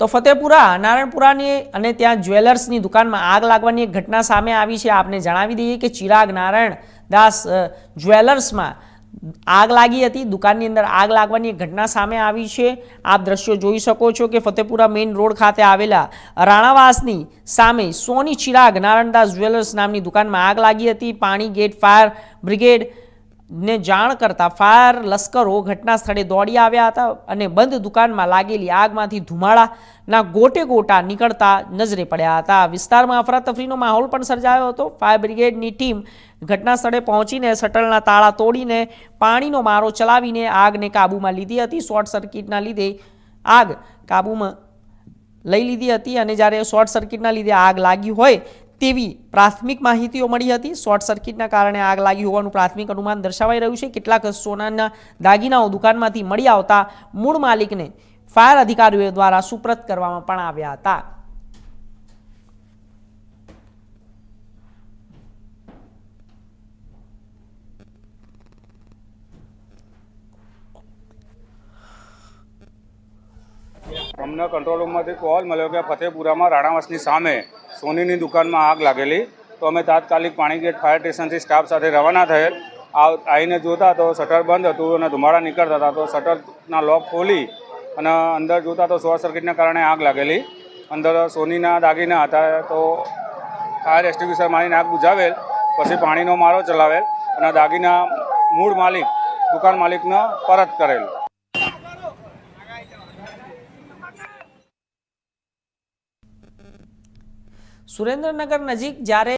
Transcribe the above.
તો ફતેપુરા, નારાયણપુરાની અને ત્યાં જ્વેલર્સની દુકાનમાં આગ લાગવાની એક ઘટના સામે આવી છે. આપને જણાવી દઈએ કે ચિરાગ નારાયણ દાસ જ્વેલર્સમાં આગ લાગી હતી. દુકાનની અંદર આગ લાગવાની એક ઘટના સામે આવી છે. આપ દ્રશ્યો જોઈ શકો છો કે ફતેપુરા મેઇન રોડ ખાતે આવેલા રાણાવાસની સામે સોની ચિરાગ નારાયણદાસ જ્વેલર્સ નામની દુકાનમાં આગ લાગી હતી. પાણી ગેટ ફાયર બ્રિગેડ ને જાણ કરતા ફાયર, લશ્કરો ઘટના સ્થળે દોડી આવ્યા હતા અને બંધ દુકાનમાં લાગેલી આગમાંથી ધુમાડાના ગોટે ગોટા નીકળતા નજરે પડ્યા હતા. વિસ્તારમાં અફરાતફરીનો માહોલ પણ સર્જાયો હતો. ફાયર બ્રિગેડની ટીમ ઘટના સ્થળે પહોંચીને શટલના તાળા તોડીને પાણીનો મારો ચલાવીને આગને કાબૂમાં લીધી હતી. શોર્ટ સર્કિટના લીધે આગ કાબૂમાં લઈ લીધી હતી અને જ્યારે શોર્ટ સર્કિટના લીધે આગ લાગી હોય તેવી પ્રાથમિક માહિતીઓ મળી હતી. શોર્ટ સર્કિટના કારણે આગ લાગી હોવાનું પ્રાથમિક અનુમાન દર્શાવાઈ રહ્યું છે. કેટલાક સોનાના દાગીનાઓ દુકાનમાંથી મળી આવતા મૂળ માલિકને ફાયર અધિકારીઓ દ્વારા સુપ્રત કરવામાં પણ આવ્યા હતા. અમને કંટ્રોલ રૂમમાંથી કોલ મળ્યો કે ફતેપુરામાં રાણાવાસની સામે સોનીની દુકાનમાં આગ લાગેલી. તો અમે તાત્કાલિક પાણીગેટ ફાયર સ્ટેશનથી સ્ટાફ સાથે રવાના થયેલ. આવ આવીને જોતા તો શટર બંધ હતું અને ધુમાડા નીકળતા હતા. તો શટરના લોક ખોલી અને અંદર જોતા તો શોર્ટ સર્કિટના કારણે આગ લાગેલી. અંદર સોનીના દાગીના હતા. તો ફાયર એક્સ્ટિંગ્વિશર મારીને આગ બુઝાવેલ પછી પાણીનો મારો ચલાવેલ અને દાગીના મૂળ માલિક, દુકાન માલિકને પરત કરેલ. સુરેન્દ્રનગર નજીક જ્યારે